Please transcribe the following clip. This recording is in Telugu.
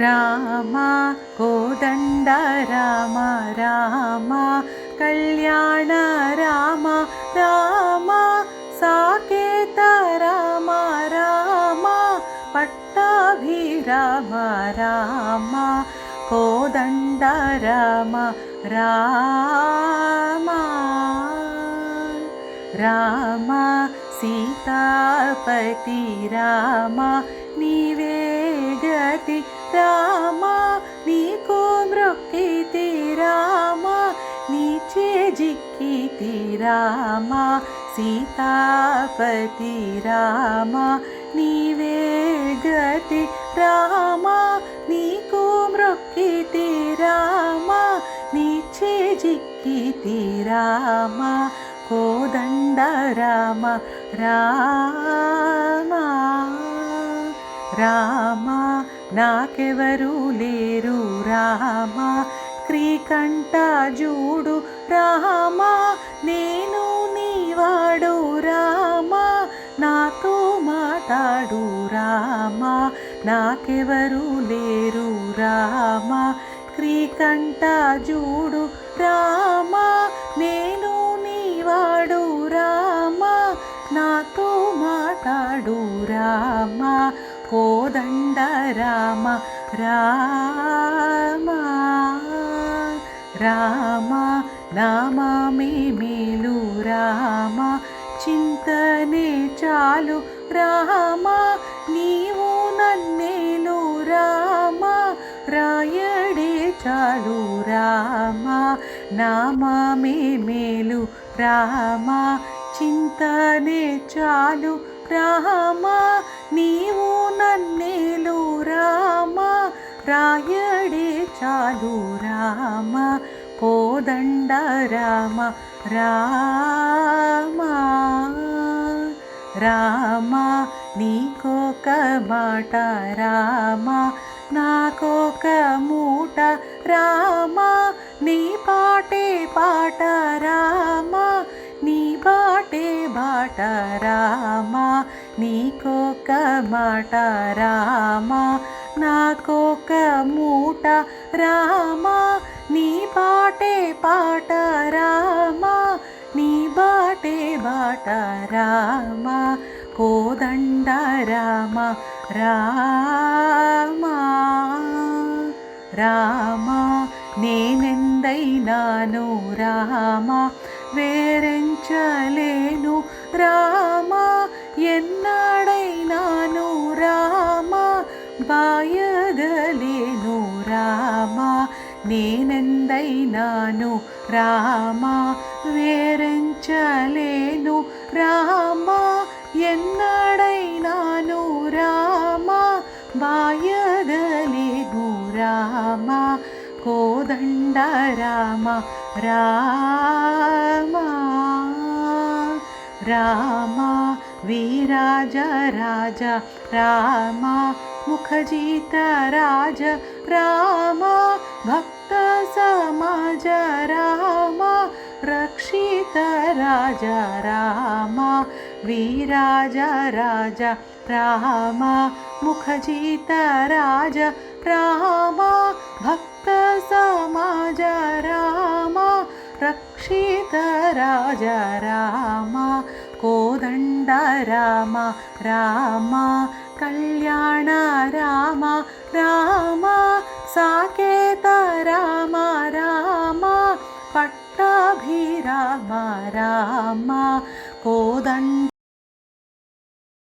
రామ కోదండ రామ రామ కళ్యాణ రామ రామ సాకేత రామ రామ పట్టాభిరామ రామ కోదండ రామ రామ రామ సీతాపతి రామ నీవే గతి రామ నీకు మృక్కితి రామ నీచే జిక్కితి రామ సీతాపతి రామ నీవే గతి రామ నీకు మృక్కితి రామ నీచే జిక్కితి రామ కోదండ రామ రామ రామ. నాకెవరూ లేరు రామా క్రీకంఠ జూడు రామా నేను నీవాడు రామా నాతో మాట్లాడు రామా నాకెవరూ లేరు రామా క్రీకంఠ జూడు రామా నేను నీవాడు రామా నాతో మాట్లాడు రామా. కోదండ రామ రామ రామ నామే మేలు రామ చింతనే చాలు రామ నీవు నన్నేలు రామ రాయడే చాలు రామ నామే మేలు రామ చింతనే చాలు రామ నీవు నన్నేలు రాయడే చాలు రామ కోదండ రామ రామ. రామ నీకొక మాట రామ నాకొక మూట రామ. నీ పాటే పాట రామ నీ బాటే బాట రామ నీకొక మాట రామ నాకో ఒక మూట రామా నీ పాటే పాట రామా నీ బాటే బాట రామా కోదండ రామ రామా రామా నేనెందైనాను రామా వేరెంచలేను రా నేనెందైనాను? రామా వేరించలేను. రామా ఎన్నడైనాను? రామా బాయదలేను. రామా కోదండ రామ రామా రామ వీరాజ రాజ రామ ముఖజీత రాజ రామ भक्त समज राम रक्षित राजा राम वीराज राज राम मुखजित राज राम भक्त समज राम रक्षित राज राम। कोदण्ड राम राम। कल्याण राम राम। साकेत राम राम। पट्टाभिराम राम। कोदण्ड